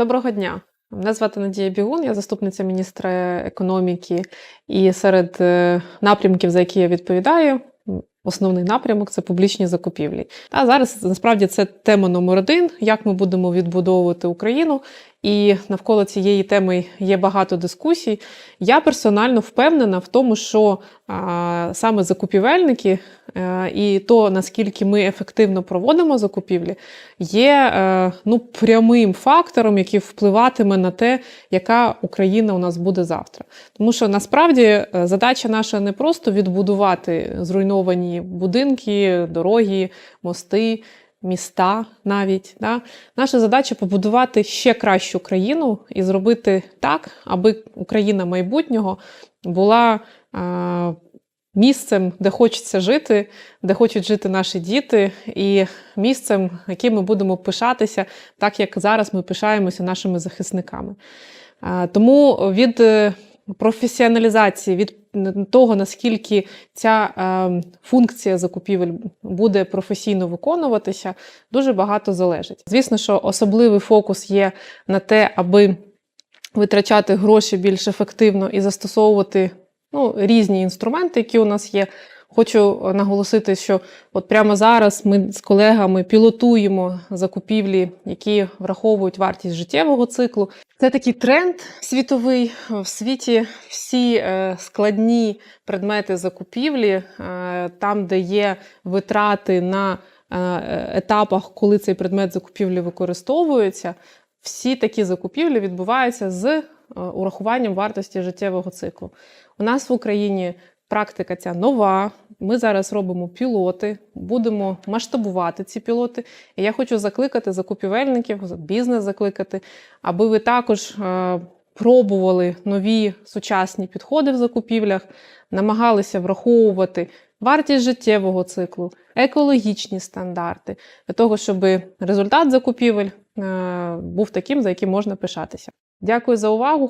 Доброго дня. Мене звати Надія Бігун, я заступниця міністра економіки. І серед е, напрямків, за які я відповідаю, основний напрямок це публічні закупівлі. А зараз насправді це тема номер один, як ми будемо відбудовувати Україну. І навколо цієї теми є багато дискусій. Я персонально впевнена в тому, що а, саме закупівельники е, і то, наскільки ми ефективно проводимо закупівлі, є е, ну, прямим фактором, який впливатиме на те, яка Україна у нас буде завтра. Тому що насправді е, задача наша не просто відбудувати зруйновані будинки, дороги, мости. Міста навіть да? наша задача побудувати ще кращу країну і зробити так, аби Україна майбутнього була а, місцем, де хочеться жити, де хочуть жити наші діти, і місцем, яким ми будемо пишатися, так як зараз ми пишаємося нашими захисниками. Тому від е, професіоналізації, від того, наскільки ця е, функція закупівель буде професійно виконуватися, дуже багато залежить. Звісно, що особливий фокус є на те, аби витрачати гроші більш ефективно і застосовувати ну, різні інструменти, які у нас є. Хочу наголосити, що от прямо зараз ми з колегами пілотуємо закупівлі, які враховують вартість життєвого циклу. Це такий тренд світовий. В світі всі е, складні предмети закупівлі, е, там, де є витрати на е, етапах, коли цей предмет закупівлі використовується, всі такі закупівлі відбуваються з е, урахуванням вартості життєвого циклу. У нас в Україні практика ця нова. Ми зараз робимо пілоти, будемо масштабувати ці пілоти. І я хочу закликати закупівельників, бізнес закликати, аби ви також е, пробували нові сучасні підходи в закупівлях, намагалися враховувати вартість життєвого циклу, екологічні стандарти, для того, щоб результат закупівель е, був таким, за яким можна пишатися. Дякую за увагу.